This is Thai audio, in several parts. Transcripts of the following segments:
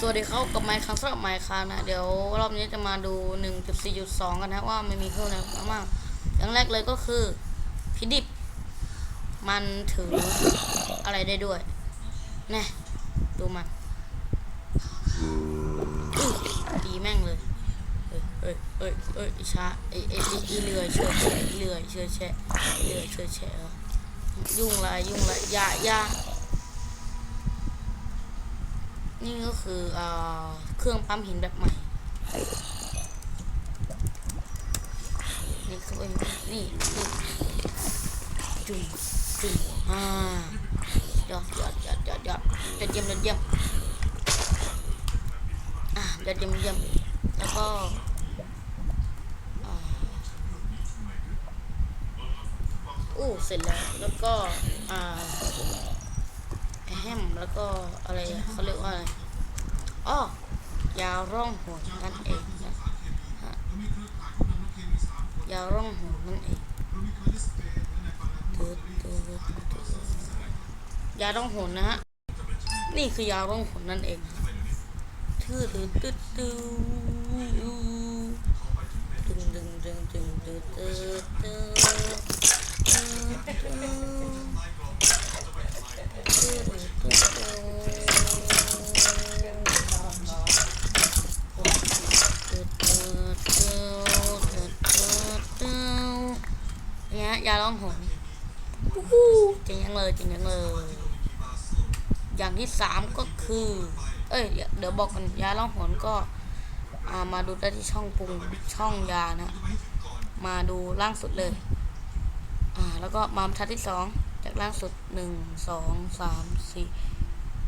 สวัสดีครับกับไมค์ครั้งสำหรับไมค์ครั้งนะ เดี๋ยวรอบนี้จะมาดู 1.4.2 กันนะว่ามันมีเพิ่มอะไรบ้างอย่างแรกเลยก็คือพิดิบ มันถืออะไรได้ด้วยน่ดูมันอื้อดีแม่งเลยเอ้ยเอ้ยเอ้ยเอ้ยช้าไอ้ไอ้ไอ้อีเลื่อยเชื่อแฉะเลื่อยเชื่อแฉะเลื่อยเชื่อแฉะเหรอยุ่งไรยุ่งไรยายา นี่ก็คือเอเครื่องปั๊มหินแบบใหม่ นี่คือนนี่นี่จุ่มจุ่มอ่ายอดยอดยอดยอดยอดยอดเยี่ยมยอดเยี่ยมอะยอดเยี่ยมเยี่ยมแล้วก็อ่าอู้เสร็จแล้วแล้วก็อ่า แฮมแล้วก็อะไรเขาเรียกว่าอะไรอ้อยาร่องหัวนั่นเองนะฮะยาร่องหัวนั่นเองยาร่องหนนะฮะนี่คือยาร่องหนนั่นเองทื่อตึ๊ดตึ๊ดตึ๊ดดึงดึงดึงดึงตึ๊ดตึ๊ดตึ๊ดตึ๊ดเนี่ ยยาล่องหนจริงยังเลยจริงยังเลย อย่างที่สามก็คือ เอ้ย เดี๋ยวบอกกันยาล่องหนก็ามาดูได้ที่ช่องปรุงช่องยานะ มาดูล่างสุดเลย อ่า แล้วก็มาทัดที่สอง จากล่างสุดหนึ่งสองสามสี่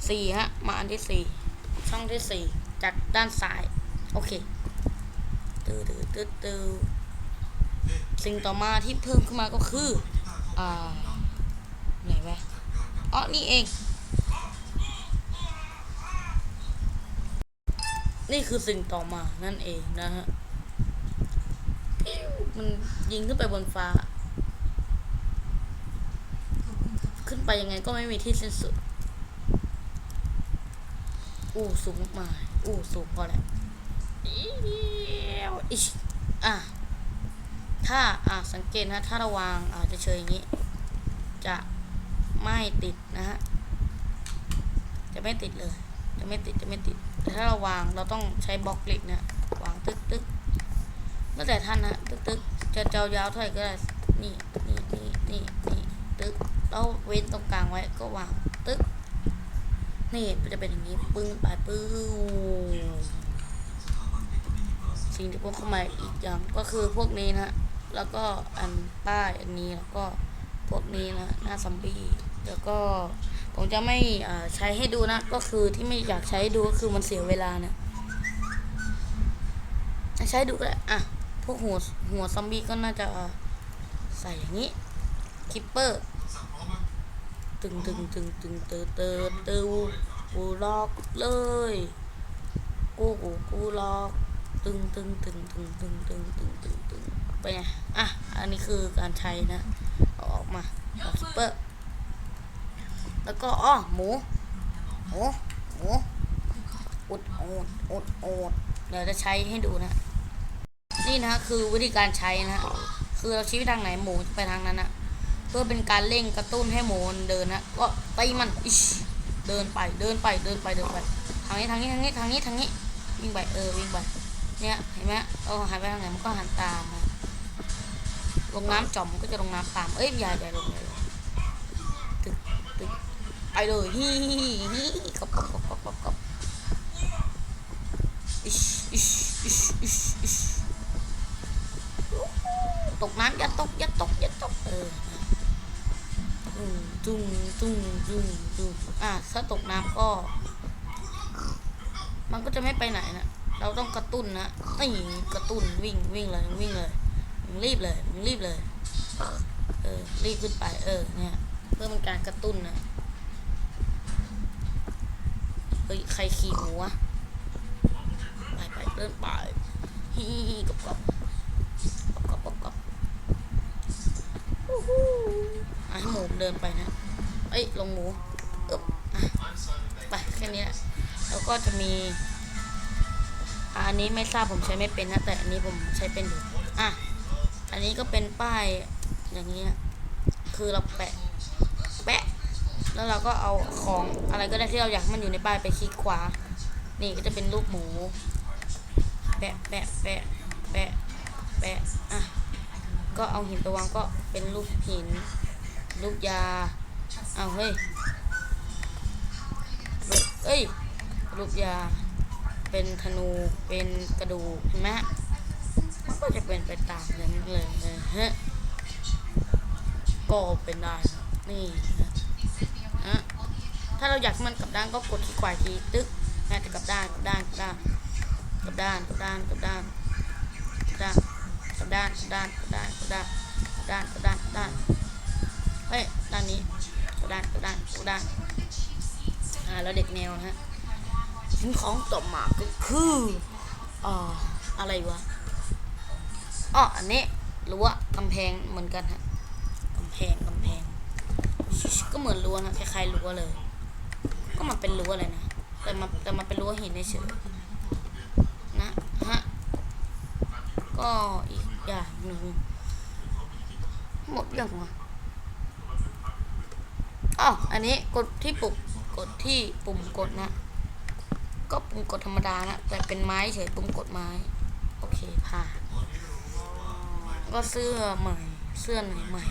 สี่ฮะ มาอันที่สี่ช่องที่สี่จากด้านซ้าย โอเคตื้อตื้อตื้อตื้อสิ่งต่อมาที่เพิ่มขึ้นมาก็คือ อ่า ไหนวะอ๋อนี่เอง นี่คือสิ่งต่อมานั่นเองนะฮะ มันยิงขึ้นไปบนฟ้า ขึ้น ไปยังไงก็ไม่มีที่สิ้นสุด อู้สูงมากอู้สูงพอแล้วอิ๊วอิชอะถ้าอะสังเกตนะ ถ้าระวางอ่าจะเชยอย่างนี้ จะไม่ติดนะฮะ จะไม่ติดเลย จะไม่ติด จะไม่ติด แต่ถ้าเราวางเราต้องใช้บล็อกเหล็กนะ วางตึกตึกแล้วแต่ท่านนะตึกตึกจะเจ้ายาวเท่าไหร่ก็ได้ นี่ นี่ นี่ นี่ นี่ แล้วเว้นตรงกลางไว้ก็วางตึ๊กนี่มันจะเป็นอย่างนี้ปึ้งไปปึ้งสิ่งที่พวกเข้ามาอีกอย่างก็คือพวกนี้นะ แล้วก็อันป้ายอันนี้แล้วก็พวกนี้นะหน้าซอมบี้แล้วก็ผมจะไม่ใช้ให้ดูนะ ก็คือที่ไม่อยากใช้ให้ดูก็คือมันเสียเวลานะใช้ดูก็ได้อะพวกหัวหัวซอมบี้ก็น่าจะใส่อย่างนี้คิปเปอร์ ตึงตึงตึงตึงเตอเตอเตอกูล็อกเลย กูกูกูล็อก ตึงตึงตึงตึงตึงตึงตึงตึงตึงไปไงอะ อันนี้คือการใช้นะเอาออกมาออกคิปเปอร์ แล้วก็อ้อหมูหมูหมูอุดโอดอุดโอดเดี๋ยวจะใช้ให้ดูนะ นี่นะคือวิธีการใช้นะ คือเราชี้ไปทางไหนหมูจะไปทางนั้นนะ เพื่อเป็นการเร่งกระตุ้นให้หมูมันเดินนะก็ตีมันอิชเดินไปเดินไปเดินไปเดินไปทางนี้ทางนี้ทางนี้ทางนี้ทางนี้วิ่งไปเออวิ่งไปเนี่ยเห็นไหมเราหายไปทางไหนมันก็หันตามลงน้ำจอมมันก็จะลงน้ำตามเอ้ยอย่าอย่ลงเลยตึกตึกไปเลยฮีฮีฮีฮีกบกบกบกบกบกบอิชอิชอิชอิชอิชตกน้ำอย่าตกอย่าตกอย่าตกุ้งตุ้งตุ้งตุ้งอะถ้าตกน้ำก็ มันก็จะไม่ไปไหนนะเราต้องกระตุ้นนะนี่กระตุ้นวิ่งวิ่งเลยวิ่งเลยมึงรีบเลยมึงรีบเลย เออรีบขึ้นไป เออ เนี่ย เพื่อเป็นการกระตุ้นนะเฮ้ยใครขี่หมูวะไปไปเดินไปฮิฮิฮิกบกบกบกบกบอะ ให้หมูเดินไปนะ เอ้ย ลงหมูอึ๊บอะไปแค่นี้แหละแล้วก็จะมี อันนี้ไม่ทราบผมใช้ไม่เป็นนะ แต่อันนี้ผมใช้เป็นอยู่อะอันนี้ก็เป็นป้ายอย่างนี้นะคือเราแปะ แปะ แล้วเราก็เอาของอะไรก็ได้ที่เราอยากมันอยู่ในป้ายไปคลิกขวา นี่ก็จะเป็นรูปหมู แปะ แปะ แปะ แปะ แปะ อะ ก็เอาหินไปวางก็เป็นรูปหิน รูปยา เอาเฮ้ยเอ้ยรูปยา เป็นธนู เป็นกระดูกเห็นไหมมันก็จะเป็นไปตามนั้นเลยนะฮะ ก็เป็นได้ นี่นะฮะถ้าเราอยากให้มันกลับด้านก็กดที่ขวาทีตึ๊กน่จะกับด้านกลับด้านกลับด้านกลับด้านกลับด้านกลับด้านกลับด้านกลับด้านกลับด้านกลับด้านกลับด้านกลับด้านกลับด้านกลับด้าน เฮ้ยด้านนี้กลับด้านกลับด้านกลับด้านอ่าแล้วเด็กแนวนะฮะสิ่งของต่อมาก็คืออ่าอะไรวะอ๋ออันนี้รั้วกำแพงเหมือนกันฮะกำแพงกำแพง ก็เหมือนรั้วนะคล้ายๆรั้วเลย ก็มันเป็นรั้วเลยนะแต่มันแต่มันเป็นรั้วหินเฉยนะฮะก็อีกอย่างหนึ่งหมดยังวะ อ๋ออันนี้กดที่ปุ่มกดที่ปุ่มกดนะ ก็ปุ่มกดธรรมดานะ แต่เป็นไม้เฉยปุ่มกดไม้ โอเคผ่าก็เสื้อใหม่ เสื้อไหนใหม่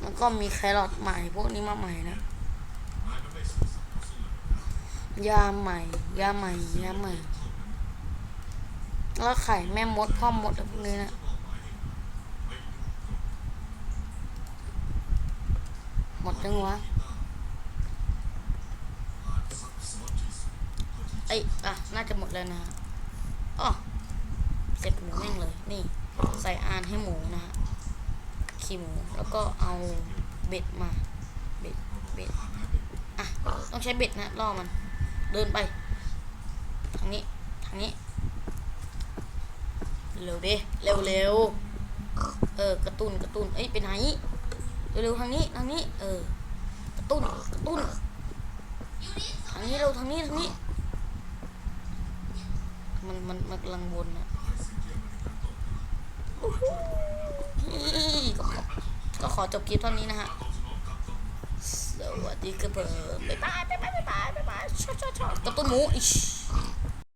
แล้วก็มีแครอทใหม่พวกนี้มาใหม่นะ ยาใหม่ ยาใหม่ ยาใหม่ แล้วไข่แม่มดพ่อมดอะไรพวกนี้นะ หมดจังวะเอ้อะ น่าจะหมดแล้วนะฮะอ๋อเสร็จหมูแม่งเลย นี่ ใส่อานให้หมูนะฮะขี้หมู แล้วก็เอาเบ็ดมา เบ็ด เบ็ด อะ ต้องใช้เบ็ดนะล่อมัน เดินไป ทางนี้ ทางนี้ เร็วดิเร็วเร็วเออ กระตุนกระตุนเอ้ย ไปไหน เร็วๆทางนี้ทางนี้ เออกระตุ้นกระตุ้นทางนี้เร็วทางนี้ทางนี้ มันมันมันกำลังวนอะก็ขอจบคลิปเท่านี้นะฮะ สวัสดีครับผมบ๊ายบายบ๊ายบายบ๊ายบายบ๊ายบายชอชอชอกระตุ้นหมูอิช